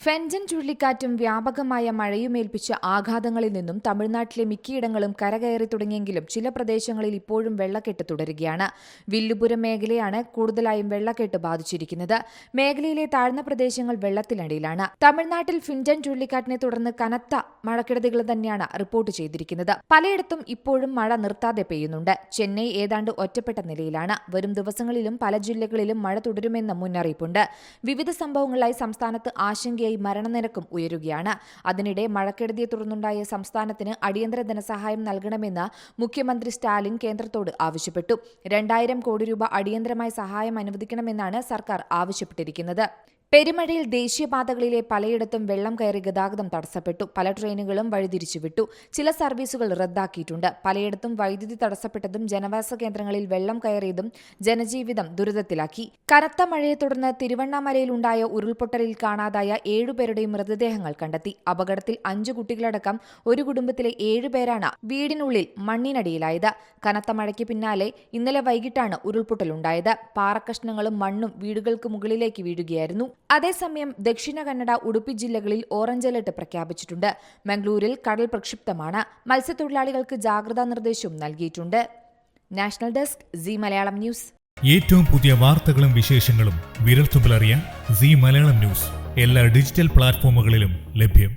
ഫെൻജൻ ചുഴലിക്കാറ്റും വ്യാപകമായ മഴയുമേൽപ്പിച്ച ആഘാതങ്ങളിൽ നിന്നും തമിഴ്നാട്ടിലെ മിക്കയിടങ്ങളും കരകയറി തുടങ്ങിയെങ്കിലും ചില പ്രദേശങ്ങളിൽ ഇപ്പോഴും വെള്ളക്കെട്ട് തുടരുകയാണ്. വില്ലുപുരം മേഖലയാണ് കൂടുതലായും വെള്ളക്കെട്ട് ബാധിച്ചിരിക്കുന്നത്. മേഖലയിലെ താഴ്ന്ന പ്രദേശങ്ങൾ വെള്ളത്തിനടിയിലാണ്. തമിഴ്നാട്ടിൽ ഫിൻജൻ ചുഴലിക്കാറ്റിനെ തുടർന്ന് കനത്ത മഴക്കെടുതികൾ തന്നെയാണ് റിപ്പോർട്ട് ചെയ്തിരിക്കുന്നത്. പലയിടത്തും ഇപ്പോഴും മഴ നിർത്താതെ പെയ്യുന്നുണ്ട്. ചെന്നൈ ഏതാണ്ട് ഒറ്റപ്പെട്ട നിലയിലാണ്. വരും ദിവസങ്ങളിലും പല ജില്ലകളിലും മഴ തുടരുമെന്ന മുന്നറിയിപ്പുണ്ട്. വിവിധ സംഭവങ്ങളായി സംസ്ഥാനത്ത് ആശങ്കയായി മരണനിരക്കും ഉയരുകയാണ്. അതിനിടെ മഴക്കെടുതിയെ തുടർന്നുണ്ടായ സംസ്ഥാനത്തിന് അടിയന്തര ധനസഹായം നൽകണമെന്ന് മുഖ്യമന്ത്രി സ്റ്റാലിൻ കേന്ദ്രത്തോട് ആവശ്യപ്പെട്ടു. രണ്ടായിരം കോടി രൂപ അടിയന്തരമായി സഹായം അനുവദിക്കണമെന്നാണ് സർക്കാർ ആവശ്യപ്പെട്ടിരിക്കുന്നത്. പെരുമഴയിൽ ദേശീയപാതകളിലെ പലയിടത്തും വെള്ളം കയറി ഗതാഗതം തടസ്സപ്പെട്ടു. പല ട്രെയിനുകളും വഴിതിരിച്ചുവിട്ടു. ചില സർവീസുകൾ റദ്ദാക്കിയിട്ടുണ്ട്. പലയിടത്തും വൈദ്യുതി തടസ്സപ്പെട്ടതും ജനവാസ കേന്ദ്രങ്ങളിൽ വെള്ളം കയറിയതും ജനജീവിതം ദുരിതത്തിലാക്കി. കനത്ത മഴയെ തുടർന്ന് തിരുവണ്ണാമലയിലുണ്ടായ ഉരുൾപൊട്ടലിൽ കാണാതായ ഏഴുപേരുടെയും മൃതദേഹങ്ങൾ കണ്ടെത്തി. അപകടത്തിൽ അഞ്ചു കുട്ടികളടക്കം ഒരു കുടുംബത്തിലെ ഏഴുപേരാണ് വീടിനുള്ളിൽ മണ്ണിനടിയിലായത്. കനത്ത മഴയ്ക്ക് പിന്നാലെ ഇന്നലെ വൈകിട്ടാണ് ഉരുൾപൊട്ടലുണ്ടായത്. പാറക്കഷ്ണങ്ങളും മണ്ണും വീടുകൾക്ക് മുകളിലേക്ക് വീഴുകയായിരുന്നു. അതേസമയം ദക്ഷിണ കന്നഡ ഉടുപ്പി ജില്ലകളിൽ ഓറഞ്ച് അലർട്ട് പ്രഖ്യാപിച്ചിട്ടുണ്ട്. മംഗളൂരിൽ കടൽ പ്രക്ഷുബ്ധമാണ്. മത്സ്യത്തൊഴിലാളികൾക്ക് ജാഗ്രതാ നിർദ്ദേശവും നൽകിയിട്ടുണ്ട്. National desk C Malayalam news. ഏറ്റവും പുതിയ വാർത്തകളും വിശേഷങ്ങളും വിരൽത്തുമ്പിലറിയാൻ സി മലയാളം ന്യൂസ്. എല്ലാ ഡിജിറ്റൽ പ്ലാറ്റ്ഫോമുകളിലും ലഭ്യം.